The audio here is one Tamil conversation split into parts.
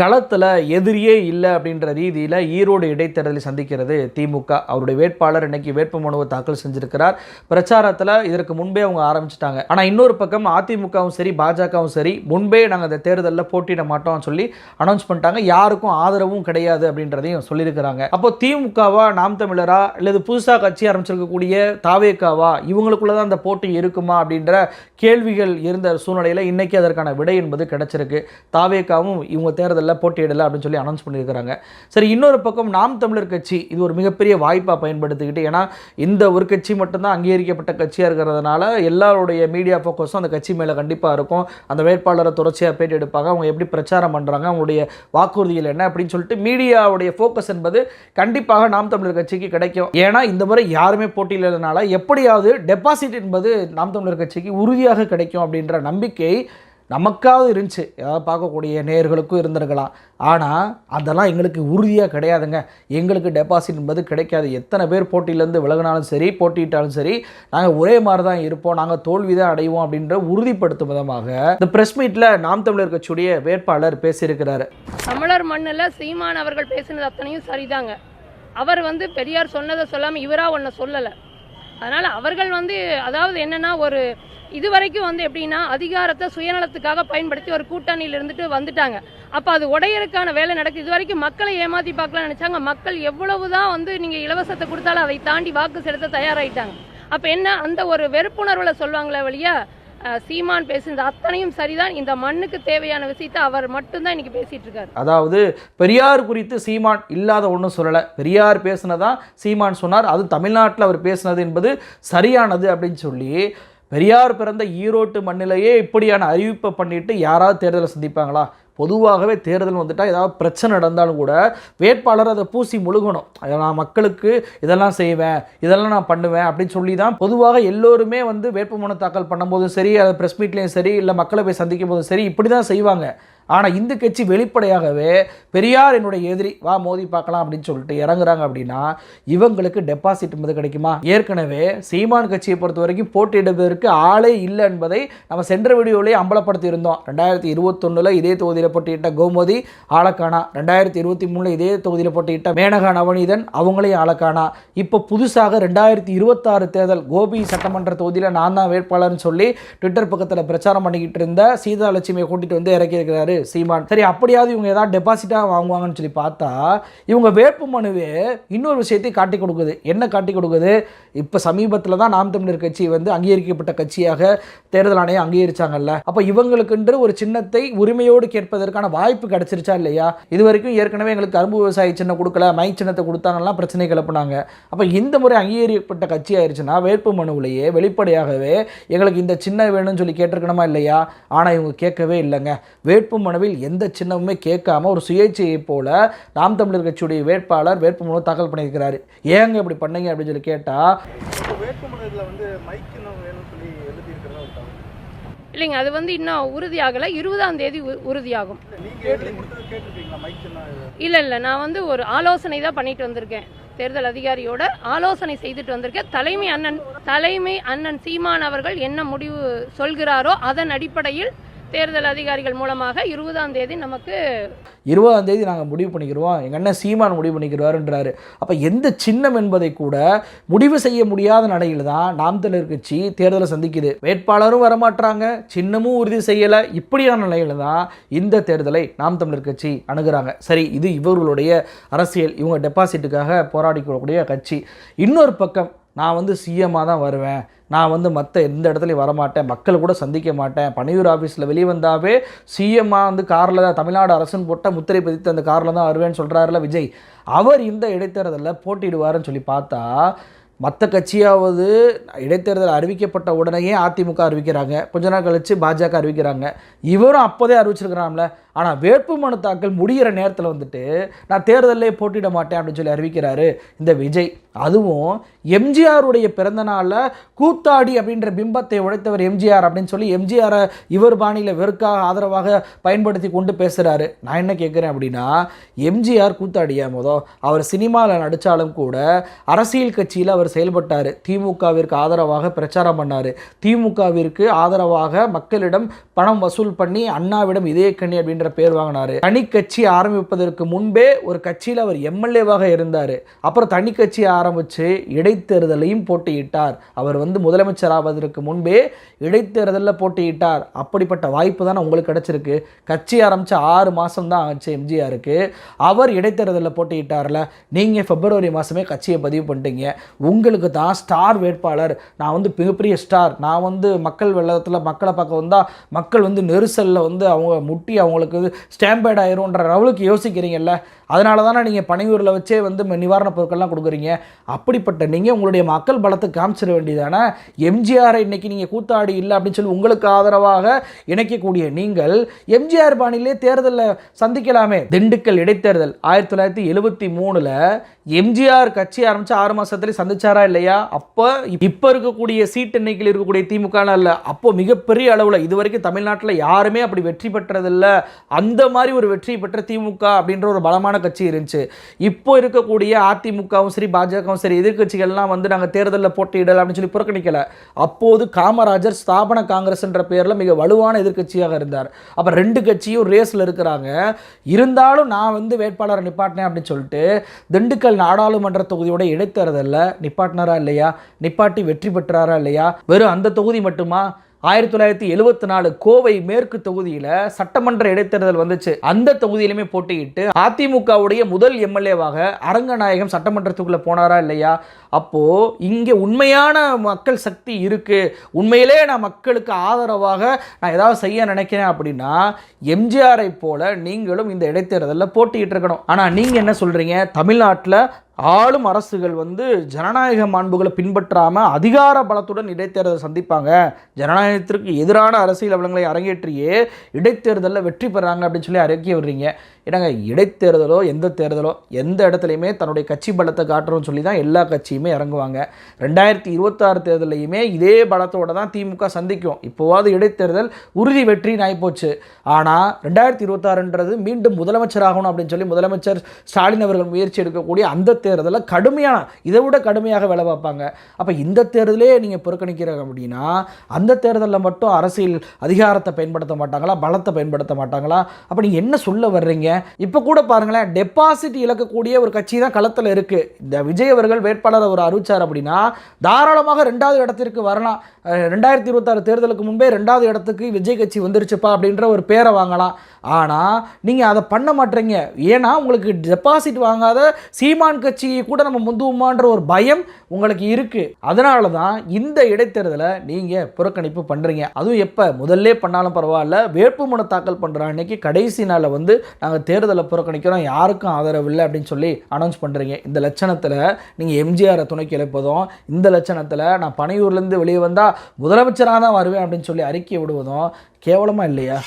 களத்தில் எதிரியே இல்லை அப்படின்ற ரீதியில் ஈரோடு இடைத்தேர்தலை சந்திக்கிறது திமுக. அவருடைய வேட்பாளர் இன்னைக்கு வேட்பு மனுவை தாக்கல் செஞ்சிருக்கிறார். பிரச்சாரத்தில் இதற்கு முன்பே அவங்க ஆரம்பிச்சிட்டாங்க. ஆனால் இன்னொரு பக்கம் அதிமுகவும் சரி பாஜகவும் சரி முன்பே நாங்கள் இந்த தேர்தலில் போட்டியிட மாட்டோம்னு சொல்லி அனௌன்ஸ் பண்ணிட்டாங்க. யாருக்கும் ஆதரவும் கிடையாது அப்படின்றதையும் சொல்லியிருக்கிறாங்க. அப்போ திமுகவா நாம் தமிழரா அல்லது புதுசாக கட்சி ஆரம்பிச்சிருக்கக்கூடிய தாவேக்காவா? இவங்களுக்குள்ள தான் அந்த போட்டி இருக்குமா அப்படின்ற கேள்விகள் இருந்த சூழ்நிலையில் இன்றைக்கி அதற்கான விடை என்பது கிடைச்சிருக்கு. தாவேக்காவும் இவங்க தேர்தல் தேர்தலில் போட்டியிடலை அப்படின்னு சொல்லி அனௌன்ஸ் பண்ணியிருக்கிறாங்க. சரி இன்னொரு பக்கம் நாம் தமிழர் கட்சி இது ஒரு மிகப்பெரிய வாய்ப்பாக பயன்படுத்திக்கிட்டு ஏன்னா இந்த ஒரு கட்சி மட்டும்தான் அங்கீகரிக்கப்பட்ட கட்சியாக இருக்கிறதுனால எல்லாருடைய மீடியா ஃபோக்கஸும் அந்த கட்சி மேலே கண்டிப்பாக இருக்கும். அந்த வேட்பாளரை தொடர்ச்சியாக பேட்டி எடுப்பாங்க. அவங்க எப்படி பிரச்சாரம் பண்ணுறாங்க அவங்களுடைய வாக்குறுதிகள் என்ன அப்படின்னு சொல்லிட்டு மீடியாவுடைய ஃபோக்கஸ் என்பது கண்டிப்பாக நாம் தமிழர் கட்சிக்கு கிடைக்கும். ஏன்னா இந்த முறை யாருமே போட்டியிடறதுனால எப்படியாவது டெபாசிட் என்பது நாம் தமிழர் கட்சிக்கு உறுதியாக கிடைக்கும் அப்படின்ற நம்பிக்கை நமக்காவது இருந்துச்சு. ஏதாவது பார்க்கக்கூடிய நேயர்களுக்கும் இருந்திருக்கலாம். ஆனால் அதெல்லாம் எங்களுக்கு உறுதியாக கிடையாதுங்க. எங்களுக்கு டெபாசிட் என்பது கிடைக்காது. எத்தனை பேர் போட்டியிலேருந்து விலகினாலும் சரி போட்டியிட்டாலும் சரி நாங்கள் ஒரே மாதிரி தான் இருப்போம். நாங்கள் தோல்வி தான் அடைவோம் அப்படின்ற உறுதிப்படுத்தும் விதமாக இந்த ப்ரெஸ் மீட்டில் நாம் தமிழர் கட்சியுடைய வேட்பாளர் பேசியிருக்கிறாரு. தமிழர் மண்ணில் சீமான் அவர்கள் பேசினது அத்தனையும் சரிதாங்க. அவர் வந்து பெரியார் சொன்னதை சொல்லாமல் இவராக ஒன்றை சொல்லலை. அதனால் அவர்கள் வந்து அதாவது என்னன்னா ஒரு இது வரைக்கும் வந்து எப்படின்னா அதிகாரத்தை சுயநலத்துக்காக பயன்படுத்தி ஒரு கூட்டணியில் இருந்துட்டு வந்துட்டாங்க. அப்போ அது உடையறதுக்கான வேலை நடக்குது இது வரைக்கும் மக்களை ஏமாற்றி பார்க்கலாம்னு நினச்சாங்க. மக்கள் எவ்வளவு தான் வந்து நீங்கள் இலவசத்தை கொடுத்தாலும் அதை தாண்டி வாக்கு செலுத்த தயாராயிட்டாங்க. அப்போ என்ன அந்த ஒரு வெறுப்புணர்வில் சொல்லுவாங்களே வழியா சீமான் பேசுனது அத்தனையும் சரிதான். இந்த மண்ணுக்கு தேவையான விஷயத்தை அவர் மட்டும்தான் இன்னைக்கு பேசிட்டு இருக்காரு. அதாவது பெரியார் குறித்து சீமான் இல்லாத ஒன்றும் சொல்லலை. பெரியார் பேசுனதான் சீமான் சொன்னார். அது தமிழ்நாட்டில் அவர் பேசுனது என்பது சரியானது அப்படின்னு சொல்லி பெரியார் பிறந்த ஈரோட்டு மண்ணிலேயே இப்படியான அறிவிப்பை பண்ணிவிட்டு யாராவது தேர்தலை சந்திப்பாங்களா? பொதுவாகவே தேர்தல் வந்துட்டால் ஏதாவது பிரச்சனை நடந்தாலும் கூட வேட்பாளர் அதை பூசி முழுகணும். அதை நான் மக்களுக்கு இதெல்லாம் செய்வேன் இதெல்லாம் நான் பண்ணுவேன் அப்படின்னு சொல்லி தான் பொதுவாக எல்லோருமே வந்து வேட்புமனு தாக்கல் பண்ணும்போதும் சரி அதை ப்ரெஸ் மீட்லேயும் சரி இல்லை மக்களை போய் சந்திக்கும் போதும் சரி இப்படி தான் செய்வாங்க. ஆனால் இந்து கட்சி வெளிப்படையாகவே பெரியார் என்னுடைய எதிரி வா மோதி பார்க்கலாம் அப்படின்னு சொல்லிட்டு இறங்குறாங்க அப்படின்னா இவங்களுக்கு டெபாசிட் என்பது கிடைக்குமா? ஏற்கனவே சீமான் கட்சியை பொறுத்த வரைக்கும் போட்டியிடுவதற்கு ஆளே இல்லை என்பதை நம்ம சென்ற வீடியோலேயே அம்பலப்படுத்தி இருந்தோம் ரெண்டாயிரத்தி இருபத்தொன்னில் இதே தொகுதியில் போட்டியிட்ட கோமதி ஆளக்கானா ரெண்டாயிரத்தி இருபத்தி மூணில் இதே தொகுதியில் போட்டியிட்ட மேனகா நவநீதன் அவங்களையும் ஆளக்கானா இப்போ புதுசாக ரெண்டாயிரத்தி இருபத்தாறு தேர்தல் கோபி சட்டமன்ற தொகுதியில் நான் தான் வேட்பாளர்னு சொல்லி ட்விட்டர் பக்கத்தில் பிரச்சாரம் பண்ணிக்கிட்டு இருந்த சீதா லட்சுமியை கூட்டிட்டு வந்து இறக்கியிருக்கிறாரு சீமான். சரி அப்படியாவது இவங்க ஏதாவது டெபாசிட்டாக வாங்குவாங்கன்னு சொல்லி பார்த்தா இவங்க வேட்பு மனுவே இன்னொரு விஷயத்தை காட்டி கொடுக்குது. என்ன காட்டி கொடுக்குது? இப்போ சமீபத்தில் தான் நாம் தமிழர் கட்சி வந்து அங்கீகரிக்கப்பட்ட கட்சியாக தேர்தல் ஆணையம் அங்கீகரிச்சாங்கல்ல. அப்போ இவங்களுக்கென்று ஒரு சின்னத்தை உரிமையோடு கேட்பதற்கான வாய்ப்பு கிடைச்சிருச்சா இல்லையா? இது வரைக்கும் ஏற்கனவே எங்களுக்கு கரும்பு விவசாய சின்னம் கொடுக்கல மை சின்னத்தை கொடுத்தாங்கலாம் பிரச்சனை கிளப்புனாங்க. அப்போ இந்த முறை அங்கீகரிக்கப்பட்ட கட்சி ஆயிடுச்சுன்னா வேட்பு மனுவிலேயே வெளிப்படையாகவே எங்களுக்கு இந்த சின்னம் வேணும்னு சொல்லி கேட்டிருக்கணுமா இல்லையா? ஆனால் இவங்க கேட்கவே இல்லைங்க. வேட்பு மனுவில் எந்த சின்னமுமே கேட்காம ஒரு சுயேட்சையை போல நாம் தமிழர் கட்சியுடைய வேட்பாளர் வேட்புமனு தாக்கல் பண்ணியிருக்கிறாரு. ஏங்க இப்படி பண்ணீங்க அப்படின்னு சொல்லி கேட்டால் வேட்புமனுல வந்து மைக் இல்லைங்க அது வந்து இன்னும் உறுதியாகலை. இருபதாம் தேதி உறுதியாகும். இல்ல, இல்லை இல்லை நான் வந்து ஒரு ஆலோசனை தான் பண்ணிட்டு வந்திருக்கேன். தேர்தல் அதிகாரியோட ஆலோசனை செய்துட்டு வந்திருக்கேன். தலைமை அண்ணன் தலைமை அண்ணன் சீமான் அவர்கள் என்ன முடிவு சொல்கிறாரோ அதன் அடிப்படையில் தேர்தல் அதிகாரிகள் மூலமாக இருபதாம் தேதி நமக்கு இருபதாம் தேதி நாங்கள் முடிவு பண்ணிக்கிறோம். எங்கள் அண்ணன் சீமான் முடிவு பண்ணிக்கிறாருன்றாரு. அப்போ எந்த சின்னம் என்பதை கூட முடிவு செய்ய முடியாத நிலையில் தான் நாம் தமிழர் கட்சி தேர்தலை சந்திக்குது. வேட்பாளரும் வரமாட்டாங்க சின்னமும் உறுதி செய்யலை. இப்படியான நிலையில் தான் இந்த தேர்தலை நாம் தமிழர் கட்சி அணுகிறாங்க. சரி இது இவர்களுடைய அரசியல். இவங்க டெபாசிட்டுக்காக போராடிக்கூடிய கட்சி. இன்னொரு பக்கம் நான் வந்து சிஎம்மாக தான் வருவேன். நான் வந்து மற்ற எந்த இடத்துலையும் வரமாட்டேன். மக்கள் கூட சந்திக்க மாட்டேன். பனையூர் ஆஃபீஸில் வெளியே வந்தாவே சிஎம்மாக வந்து காரில் தான் தமிழ்நாடு அரசுன்னு போட்டால் முத்திரை பதித்து அந்த காரில் தான் வருவேன்னு சொல்கிறாருல விஜய். அவர் இந்த இடைத்தேர்தலில் போட்டியிடுவாருன்னு சொல்லி பார்த்தா மற்ற கட்சியாவது இடைத்தேர்தல் அறிவிக்கப்பட்ட உடனேயே அதிமுக அறிவிக்கிறாங்க. கொஞ்ச நாள் கழித்து பாஜக அறிவிக்கிறாங்க. இவரும் அப்போதே அறிவிச்சிருக்கிறாம்ல ஆனால் வேட்புமனு தாக்கல் முடிகிற நேரத்தில் வந்துட்டு நான் தேர்தலே போட்டிட மாட்டேன் அப்படின்னு சொல்லி அறிவிக்கிறாரு இந்த விஜய். அதுவும் எம்ஜிஆருடைய பிறந்த நாளில் கூத்தாடி அப்படின்ற பிம்பத்தை உடைத்தவர் எம்ஜிஆர் அப்படின்னு சொல்லி எம்ஜிஆரை இவர் பாணியில் வெறுக்காக ஆதரவாக பயன்படுத்தி கொண்டு பேசுகிறாரு நான் என்ன கேட்குறேன் அப்படின்னா எம்ஜிஆர் கூத்தாடியா மொதல் அவர் சினிமாவில் நடித்தாலும் கூட அரசியல் கட்சியில் அவர் செயல்பட்டார். திமுகவிற்கு ஆதரவாக பிரச்சாரம் பண்ணார். திமுகவிற்கு ஆதரவாக மக்களிடம் பணம் வசூல் பண்ணி அண்ணாவிடம் இதே கண்ணி அப்படின்ற அப்படிங்கிற பேர் வாங்கினாரு. தனி கட்சி ஆரம்பிப்பதற்கு முன்பே ஒரு கட்சியில் அவர் எம்எல்ஏவாக இருந்தார். அப்புறம் தனி கட்சி ஆரம்பித்து இடைத்தேர்தலையும் போட்டியிட்டார். அவர் வந்து முதலமைச்சர் ஆவதற்கு முன்பே இடைத்தேர்தலில் போட்டியிட்டார். அப்படிப்பட்ட வாய்ப்பு தானே உங்களுக்கு கிடைச்சிருக்கு. கட்சி ஆரம்பித்த ஆறு மாதம் தான் ஆச்சு எம்ஜிஆருக்கு. அவர் இடைத்தேர்தலில் போட்டியிட்டார்ல. நீங்கள் பிப்ரவரி மாதமே கட்சியை பதிவு பண்ணிட்டீங்க. உங்களுக்கு தான் ஸ்டார் வேட்பாளர். நான் வந்து மிகப்பெரிய ஸ்டார். நான் வந்து மக்கள் வெள்ளத்தில் மக்களை பார்க்க வந்தால் மக்கள் வந்து நெரிசலில் வந்து அவங்க முட்டி அவங்களுக்கு ஸ்டாம்பேட் ஆயிரும்ன்ற லெவலுக்கு யோசிக்கிறீங்கல்ல? அதனால தானே நீங்கள் பனையூரில் வச்சே வந்து நிவாரணப் பொருட்கள்லாம் கொடுக்குறீங்க. அப்படிப்பட்ட நீங்கள் உங்களுடைய மக்கள் பலத்தை காமிச்சிட வேண்டியதானே? எம்ஜிஆரை இன்னைக்கு நீங்கள் கூத்தாடி இல்லை அப்படின்னு சொல்லி உங்களுக்கு ஆதரவாக இணைக்கக்கூடிய நீங்கள் எம்ஜிஆர் பாணியிலே தேர்தலில் சந்திக்கலாமே. திண்டுக்கல் இடைத்தேர்தல் ஆயிரத்தி தொள்ளாயிரத்தி எழுபத்தி மூணில் எம்ஜிஆர் கட்சி ஆரம்பித்து ஆறு மாதத்துலேயே சந்திச்சாரா இல்லையா? அப்போ இப்போ இருக்கக்கூடிய சீட் எண்ணிக்கையில் இருக்கக்கூடிய திமுக இல்லை. அப்போ மிகப்பெரிய அளவில் இது வரைக்கும் தமிழ்நாட்டில் யாருமே அப்படி வெற்றி பெற்றதில்லை. அந்த மாதிரி ஒரு வெற்றி பெற்ற திமுக அப்படின்ற ஒரு பலமான கட்சி இருந்துச்சு. இப்போ இருக்கக்கூடிய அதிமுகவும் சரி பாஜகவும் சரி எதிர்க்கட்சிகள்லாம் வந்து நாங்கள் தேர்தலில் போட்டியிடலாம் அப்படின்னு சொல்லி புறக்கணிக்கலை. அப்போது காமராஜர் ஸ்தாபன காங்கிரஸ்ன்ற பேரில் மிக வலுவான எதிர்க்கட்சியாக இருந்தார். அப்போ ரெண்டு கட்சியும் ரேஸில் இருக்கிறாங்க. இருந்தாலும் நான் வந்து வேட்பாளரை நிப்பாட்டினேன் அப்படின்னு சொல்லிட்டு திண்டுக்கல் நாடாளுமன்ற தொகுதியோட இடைத்தேர்தலில் நிப்பாட்டினாரா இல்லையா? நிப்பாட்டி வெற்றி பெற்றாரா இல்லையா? வெறும் அந்த தொகுதி மட்டுமா? ஆயிரத்தி தொள்ளாயிரத்தி எழுபத்தி நாலு கோவை மேற்கு தொகுதியில் சட்டமன்ற இடைத்தேர்தல் வந்துச்சு. அந்த தொகுதியிலுமே போட்டியிட்டு அதிமுகவுடைய முதல் எம்எல்ஏவாக அரங்கநாயகம் சட்டமன்றத்துக்குள்ளே போனாரா இல்லையா? அப்போ இங்கே உண்மையான மக்கள் சக்தி இருக்குது உண்மையிலே நான் மக்களுக்கு ஆதரவாக நான் ஏதாவது செய்ய நினைக்கிறேன் அப்படின்னா எம்ஜிஆரை போல நீங்களும் இந்த இடைத்தேர்தலில் போட்டிகிட்டு இருக்கணும் ஆனால் நீங்கள் என்ன சொல்கிறீங்க தமிழ்நாட்டில் ஆளும் அரசுகள் வந்து ஜனநாயக மாண்புகளை பின்பற்றாமல் அதிகார பலத்துடன் இடைத்தேர்தலை சந்திப்பாங்க. ஜனநாயகத்திற்கு எதிரான அரசியல் அவலங்களை அரங்கேற்றியே இடைத்தேர்தலில் வெற்றி பெறாங்க அப்படின்னு சொல்லி அறிக்கை விடுறீங்க என்னங்க இடைத்தேர்தலோ எந்த தேர்தலோ எந்த இடத்துலையுமே தன்னுடைய கட்சி பலத்தை காட்டுறோம்னு சொல்லி தான் எல்லா கட்சியுமே இறங்குவாங்க. ரெண்டாயிரத்தி இருபத்தாறு தேர்தலையுமே இதே பலத்தோடு தான் திமுக சந்திக்கும். இப்போவாது இடைத்தேர்தல் உறுதி வெற்றின்னு ஆகிப்போச்சு ஆனால் ரெண்டாயிரத்தி இருபத்தாறுன்றது மீண்டும் முதலமைச்சர் ஆகணும் அப்படின்னு சொல்லி முதலமைச்சர் ஸ்டாலின் அவர்கள் முயற்சி எடுக்கக்கூடிய அந்த தேர்தலில் கடுமையான இதை விட கடுமையாக வேலை பார்ப்பாங்க. அப்போ இந்த தேர்தலே நீங்கள் புறக்கணிக்கிறாங்க அப்படின்னா அந்த தேர்தலில் மட்டும் அரசியல் அதிகாரத்தை பயன்படுத்த மாட்டாங்களா பலத்தை பயன்படுத்த மாட்டாங்களா? அப்போ நீங்கள் என்ன சொல்ல வர்றீங்க? இப்போ கூட பாருங்களேன் டெபாசிட் இழக்கக்கூடிய ஒரு கட்சி தான் களத்தில் இருக்குது இந்த விஜய் அவர்கள் வேட்பாளர் அவர் அறிவிச்சார் அப்படின்னா தாராளமாக ரெண்டாவது இடத்திற்கு வரலாம். ரெண்டாயிரத்தி இருபத்தாறு தேர்தலுக்கு முன்பே ரெண்டாவது இடத்துக்கு விஜய் கட்சி வந்துருச்சுப்பா அப்படின்ற ஒரு பேரை வாங்கலாம். ஆனால் நீங்கள் அதை பண்ண மாட்டீங்க. ஏன்னா உங்களுக்கு டெபாசிட் வாங்காத சீமான் கட்சியை கூட நம்ம முந்துவோமான்ற ஒரு பயம் உங்களுக்கு இருக்குது அதனால தான் இந்த இடைத்தேர்தலை நீங்கள் புறக்கணிப்பு பண்ணுறீங்க அதுவும் எப்போ? முதல்ல பண்ணாலும் பரவாயில்ல. வேட்புமனு தாக்கல் பண்ணுற அன்னைக்கு கடைசி நாளில் வந்து நாங்கள் தேர்தலை புறக்கணிக்கிறோம் யாருக்கும் ஆதரவு இல்லை அப்படின்னு சொல்லி அனௌன்ஸ் பண்ணுறீங்க இந்த லட்சணத்தில் நீங்கள் எம்ஜிஆரை துணைக்கு எழுப்பதும் இந்த லட்சணத்தில் நான் பனையூர்லேருந்து வெளியே வந்தால் முதலமைச்சராக தான் வருவேன் அப்படின்னு சொல்லி அறிக்கை விடுவதும் கேவலமாக இல்லையா?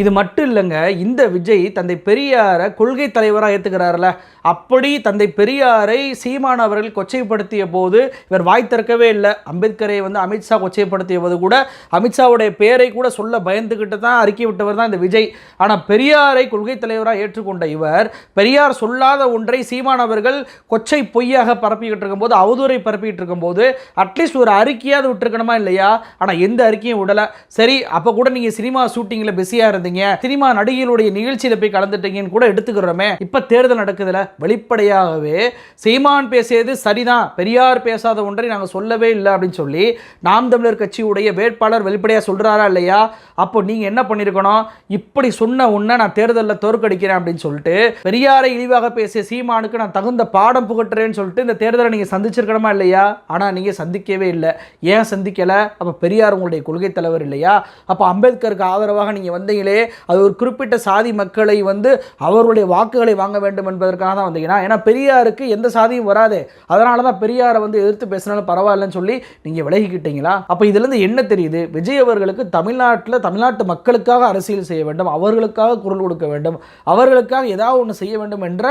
இது மட்டும் இல்லைங்க இந்த விஜய் தந்தை பெரியாரை கொள்கை தலைவராக ஏற்றுக்கிறாருல அப்படி தந்தை பெரியாரை சீமான் அவர்கள் கொச்சைப்படுத்திய போது இவர் வாய் திறக்கவே இல்லை. அம்பேத்கரை வந்து அமித்ஷா கொச்சைப்படுத்திய போது கூட அமித்ஷாவுடைய பெயரை கூட சொல்ல பயந்துக்கிட்டு தான் அறிக்கை விட்டவர் தான் இந்த விஜய். ஆனால் பெரியாரை கொள்கை தலைவராக ஏற்றுக்கொண்ட இவர் பெரியார் சொல்லாத ஒன்றை சீமான் அவர்கள் கொச்சை பொய்யாக பரப்பிக்கிட்டு இருக்கும்போது அவதூறை பரப்பிக்கிட்டு இருக்கும்போது அட்லீஸ்ட் ஒரு அறிக்கையாவது விட்டுருக்கணுமா இல்லையா? ஆனால் எந்த அறிக்கையும் விடலை. சரி அப்போ கூட நீங்கள் சினிமா ஷூட்டிங்கில் பிஸியாக இருந்தீங்க சினிமா நடிகைகளுடைய நிகழ்ச்சியில் போய் கலந்துட்டீங்கன்னு கூட எடுத்துக்கிறோமே. இப்போ தேர்தல் நடக்குதுல? வெளிப்படையாகவே சீமான் பேசியது சரிதான். பெரியார் பேசாத ஒன்றை நாங்கள் சொல்லவே இல்லை அப்படின்னு சொல்லி நாம் தமிழர் கட்சியுடைய வேட்பாளர் வெளிப்படையாக சொல்கிறாரா இல்லையா? அப்போ நீங்கள் என்ன பண்ணியிருக்கணும் இப்படி சொன்ன உன்னை நான் தேர்தலில் தோற்கடிக்கிறேன் அப்படின்னு சொல்லிட்டு பெரியாரை இழிவாக பேசிய சீமானுக்கு நான் தகுந்த பாடம் புகட்டுறேன்னு சொல்லிட்டு இந்த தேர்தலை நீங்கள் சந்திச்சிருக்கணுமா இல்லையா? ஆனால் நீங்கள் சந்திக்கவே இல்லை. ஏன் சந்திக்கலை? அப்போ பெரியார் உங்களுடைய கொள்கை தலைவர் இல்லையா? அப்போ அம்பேத்கருக்கு ஆதரவாக நீங்கள் வந்தீங்களே அது ஒரு குறிப்பிட்ட சாதி மக்களை வந்து அவருடைய வாக்குகளை வாங்க வேண்டும் என்பதற்காக தான் வந்தீங்கன்னா ஏன்னா பெரியாருக்கு எந்த சாதியும் வராது. அதனால தான் பெரியாரை வந்து எதிர்த்து பேசினாலும் பரவாயில்லன்னு சொல்லி நீங்கள் விலகிக்கிட்டீங்களா? அப்போ இதுலேருந்து என்ன தெரியுது? விஜய் அவர்களுக்கு தமிழ்நாட்டில் தமிழ்நாட்டு மக்களுக்காக அரசியல் செய்ய வேண்டும். அவர்களுக்காக குரல் கொடுக்க வேண்டும். அவர்களுக்காக ஏதாவது ஒன்று செய்ய வேண்டும் என்ற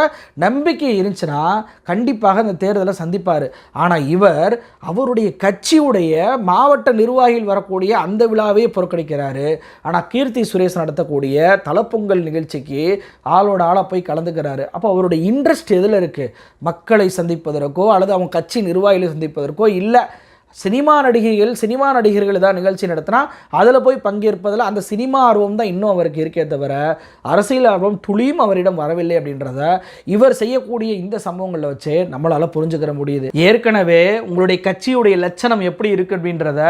நம்பிக்கை இருந்துச்சுன்னா கண்டிப்பாக இந்த தேர்தலை சந்திப்பார். ஆனால் இவர் அவருடைய கட்சியுடைய மாவட்ட நிர்வாகிகள் வரக்கூடிய அந்த விழாவே புறக்கணிக்கிறாரு. ஆனால் கீர்த்தி சுரேஷ் நடத்தக்கூடிய தலப்பொங்கல் நிகழ்ச்சிக்கு ஆளோட ஆளாக போய் கலந்துக்கிறாரு. அப்போ அவருடைய இன்ட்ரெஸ்ட் எதில் இருக்குது மக்களை சந்திப்பதற்கோ அல்லது அவங்க கட்சி நிர்வாகிகளை சந்திப்பதற்கோ இல்லை சினிமா நடிகைகள் சினிமா நடிகர்கள் ஏதாவது நிகழ்ச்சி நடத்தினா அதில் போய் பங்கேற்பதில் அந்த சினிமா ஆர்வம் தான் இன்னும் அவருக்கு இருக்கே தவிர அரசியல் ஆர்வம் துளியும் அவரிடம் வரவில்லை அப்படின்றத இவர் செய்யக்கூடிய இந்த சம்பவங்களில் வச்சு நம்மளால் புரிஞ்சுக்கிற முடியுது. ஏற்கனவே உங்களுடைய கட்சியுடைய லட்சணம் எப்படி இருக்கு அப்படின்றத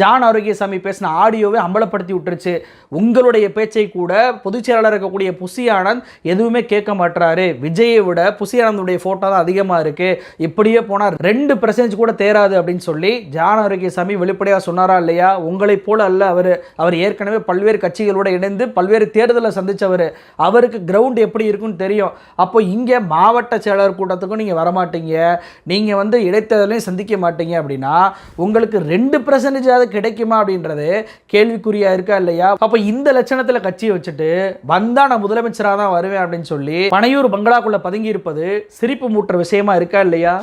ஜான் ஆரோக்கியசாமி பேசின ஆடியோவை அம்பலப்படுத்தி விட்டுருச்சு. உங்களுடைய பேச்சை கூட பொதுச் செயலாளர் இருக்கக்கூடிய புசி ஆனந்த் எதுவுமே கேட்க மாட்டாரு விஜயை விட புசி ஆனந்துடைய ஃபோட்டோ தான் அதிகமாக இருக்குது இப்படியே போனால் ரெண்டு பர்சன்டேஜ் கூட தேராது அப்படின்னு சொல்லி ஜான் சாமி வெளிப்படையாக சொன்னாரா இல்லையா? உங்களைப் போல அல்ல அவர். அவர் ஏற்கனவே பல்வேறு கட்சிகளோடு இணைந்து பல்வேறு தேர்தலை சந்திச்சவர். அவருக்கு கிரவுண்ட் எப்படி இருக்குன்னு தெரியும். அப்போ இங்கே மாவட்ட செயலாளர் கூட்டத்துக்கும் நீங்கள் வரமாட்டீங்க. நீங்கள் வந்து இடைத்தேர்தலையும் சந்திக்க மாட்டீங்க அப்படின்னா உங்களுக்கு ரெண்டு பர்சன்டேஜாவது கிடைக்குமா அப்படின்றது கேள்விக்குறியா இருக்கா இல்லையா? அப்போ இந்த லட்சணத்தில் கட்சியை வச்சுட்டு வந்தா நான் முதலமைச்சராக தான் வருவேன் அப்படின்னு சொல்லி பனையூர் பங்களாக்குள்ளே பதுங்கி இருப்பது சிரிப்பு மூட்டுற விஷயமா இருக்கா இல்லையா?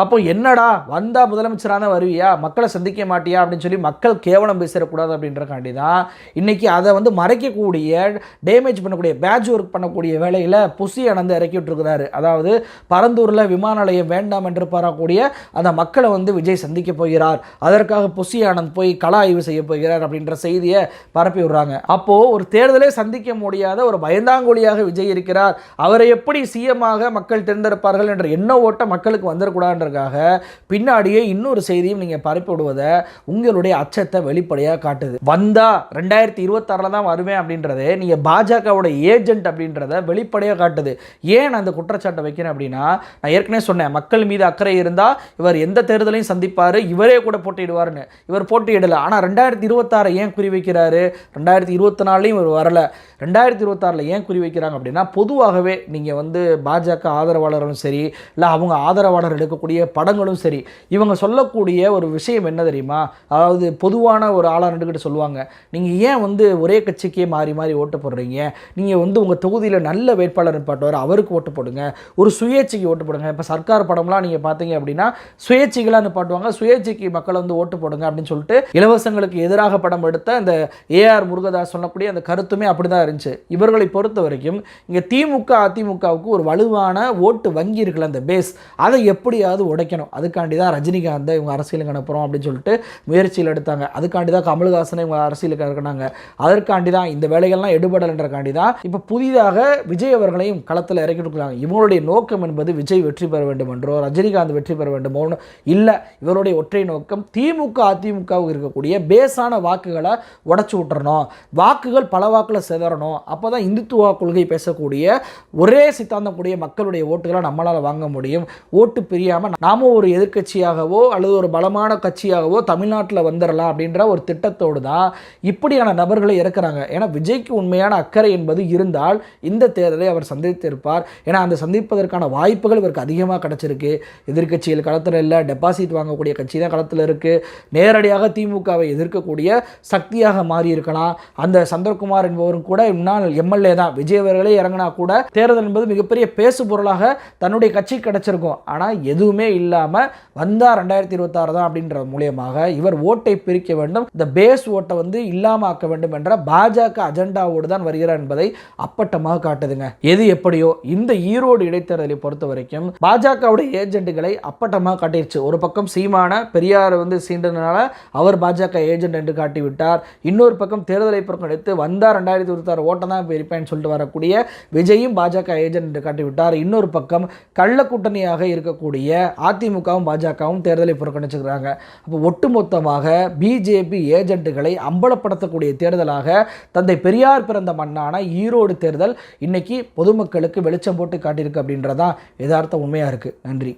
அப்போ என்னடா வந்தால் முதலமைச்சரான வருவியா? மக்களை சந்திக்க மாட்டியா? அப்படின்னு சொல்லி மக்கள் கேவலம் பேசிடக்கூடாது அப்படின்றக்காண்டி தான் இன்றைக்கி அதை வந்து மறைக்கக்கூடிய டேமேஜ் பண்ணக்கூடிய பேட்ச் ஒர்க் பண்ணக்கூடிய வேலையில் புசி அனந்து இறக்கி விட்டுருக்கிறாரு அதாவது பரந்தூரில் விமான நிலையம் வேண்டாம் என்று பாராக்கூடிய அந்த மக்களை வந்து விஜய் சந்திக்க போகிறார். அதற்காக புசி ஆனந்த் போய் கள ஆய்வு செய்ய போகிறார் அப்படின்ற செய்தியை பரப்பி விடுறாங்க. அப்போது ஒரு தேர்தலே சந்திக்க முடியாத ஒரு பயந்தாங்கொழியாக விஜய் இருக்கிறார். அவரை எப்படி சிஎம்மாக மக்கள் தேர்ந்தெடுப்பார்கள் என்ற எண்ண ஓட்டம் மக்களுக்கு வந்துடக்கூடாது வந்துடக்கூடாதுன்றக்காக பின்னாடியே இன்னொரு செய்தியும் நீங்கள் பரப்பி விடுவதை உங்களுடைய அச்சத்தை வெளிப்படையாக காட்டுது. வந்தா ரெண்டாயிரத்தி இருபத்தாறில் தான் வருவேன் அப்படின்றது நீங்கள் பாஜகவோட ஏஜென்ட் அப்படின்றத வெளிப்படையாக காட்டுது. ஏன் நான் அந்த குற்றச்சாட்டை வைக்கிறேன் அப்படின்னா நான் ஏற்கனவே சொன்னேன் மக்கள் மீது அக்கறை இருந்தால் இவர் எந்த தேர்தலையும் சந்திப்பார் இவரே கூட போட்டியிடுவார்னு இவர் போட்டியிடலை. ஆனால் ரெண்டாயிரத்தி இருபத்தாறை ஏன் குறிவைக்கிறாரு ரெண்டாயிரத்தி இருபத்தி நாலுலையும் இவர் வரல. ரெண்டாயிரத்தி இருபத்தாறில் ஏன் குறி வைக்கிறாங்க அப்படின்னா பொதுவாகவே நீங்கள் வந்து பாஜக ஆதரவாளர்களும் சரி இல்லை அவங்க ஆதரவாளர் எடுக்கக்கூடிய படங்களும் சரி இவங்க சொல்லக்கூடிய ஒரு விஷயம் என்ன தெரியுமா? அதாவது பொதுவான ஒரு ஆளாக நின்றுக்கிட்டு சொல்லுவாங்க நீங்கள் ஏன் வந்து ஒரே கட்சிக்கே மாறி மாறி ஓட்டு போடுறீங்க? நீங்கள் வந்து உங்கள் தொகுதியில் நல்ல வேட்பாளர் பாட்டுவார் அவருக்கு ஓட்டு போடுங்க. ஒரு சுயேட்சைக்கு ஓட்டு போடுங்க. இப்போ சர்க்கார் படம்லாம் நீங்கள் பார்த்தீங்க அப்படின்னா சுயேட்சைகளாக நிப்பாட்டுவாங்க சுயேட்சைக்கு மக்கள் வந்து ஓட்டு போடுங்க அப்படின்னு சொல்லிட்டு இலவசங்களுக்கு எதிராக படம் எடுத்த அந்த ஏஆர் முருகதாஸ் சொல்லக்கூடிய அந்த கருத்துமே அப்படி தான் இருந்துச்சு. இவர்களை பொறுத்த வரைக்கும் இங்கே திமுக அதிமுகவுக்கு ஒரு வலுவான ஓட்டு வங்கி இருக்குல்ல அந்த பேஸ். அதை எப்படியாவது உடைக்கணும். அதுக்காண்டி தான் ரஜினிகாந்தை இவங்க அரசியலுக்கு அனுப்புகிறோம் அப்படின்னு சொல்லிட்டு முயற்சியில் எடுத்தாங்க. அதுக்காண்டி தான் கமல்ஹாசனை இவங்க அரசியலுக்கு இருக்கிறாங்க அதற்காண்டி தான் இந்த வேலைகள்லாம் எடுபடலைன்றக்காண்டி தான் இப்போ புதிதாக விஜய் அவர்களையும் களத்தில் இறக்கி கொடுக்குறாங்க இவங்களுடைய நோக்கம் என்பது விஜய் வெற்றி பெற வேண்டும் என்றோ ரஜினிகாந்த் வெற்றி பெற வேண்டுமோ இல்லை இவருடைய ஒற்றை நோக்கம் திமுக அதிமுகவுக்கு இருக்கக்கூடிய பேஸான வாக்குகளை உடச்சி விட்டுறணும். வாக்குகள் பல வாக்கில் சிதறணும். அப்போ தான் இந்துத்துவ கொள்கை பேசக்கூடிய ஒரே சித்தாந்தம் கூடிய மக்களுடைய ஓட்டுகளை நம்மளால் வாங்க முடியும். ஓட்டு பிரியாமல் நாமும் ஒரு எதிர்க்கட்சியாகவோ அல்லது ஒரு பலமான கட்சியாகவோ தமிழ்நாட்டில் வந்துடலாம் அப்படின்ற ஒரு திட்டத்தோடு தான் இப்படியான நபர்களை இறக்குறாங்க. ஏன்னா விஜய்க்கு உண்மையான அக்கறை என்பது இருந்தால் இந்த தேர்தலை அவர் சந்தித்திருப்பார். ஏன்னா அந்த சந்திப்பதற்கான வாய்ப்புகள் இவருக்கு அதிகமாக கிடச்சிருக்கு. எதிர்க்கட்சிகள் களத்தில் இல்லை டெபாசிட் வாங்கக்கூடிய கட்சி தான் களத்தில் இருக்குது நேரடியாக திமுகவை எதிர்க்கக்கூடிய சக்தியாக மாறி இருக்கலாம் அந்த சந்திரகுமார் என்பவரும் கூட முன்னாள் எம்எல்ஏ தான். விஜய் அவர்களே இறங்கினா கூட தேர்தல் என்பது மிகப்பெரிய பேசு பொருளாக தன்னுடைய கட்சி கிடச்சிருக்கும். ஆனால் எதுவுமே இல்லாமல் வந்தா ரெண்டாயிரத்தி இருபத்தாறு தான் அப்படின்ற மூலியமாக இவர் ஓட்டை பிரிக்க வேண்டும். இந்த பேஸ் ஓட்டை வந்து இல்லாமல் ஆக்க வேண்டும் என்ற பாஜக அஜெண்டாவோடு தான் வருகிறார் என்பதை அப்பட்டமாக காட்டுதுங்க. எது எப்படியோ இந்த ஈரோடு இடைத்தேர்தலை பொறுத்த வரைக்கும் பாஜகவுடைய ஏஜென்ட்டுகளை அப்பட்டமாக காட்டிடுச்சு ஒரு பக்கம் சீமான பெரியார் வந்து சீண்டனால அவர் பாஜக ஏஜென்ட் என்று காட்டிவிட்டார். இன்னொரு பக்கம் தேர்தலை புறக்கணித்து வந்தா ரெண்டாயிரத்தி இருபத்தாறு ஓட்டம் தான் பிரிப்பேன் சொல்லிட்டு வரக்கூடிய விஜயும் பாஜக ஏஜென்ட் என்று காட்டிவிட்டார். இன்னொரு பக்கம் கள்ள கூட்டணியாக இருக்கக்கூடிய அதிமுகவும் பாஜகவும் தேர்தலை புறக்கணிச்சுக்கிறாங்க அப்போ ஒட்டுமொத்தமாக பிஜேபி ஏஜென்ட்டுகளை அம்பலப்படுத்தக்கூடிய தேர்தலாக தந்தை பெரியார் பிறந்த மண்ணான ஈரோடு தேர்தல் இன்னைக்கு பொதுமக்களுக்கு வெளிச்சம் போட்டு காட்டியிருக்கு அப்படின்றதான் யதார்த்த உண்மையாக இருக்குது நன்றி.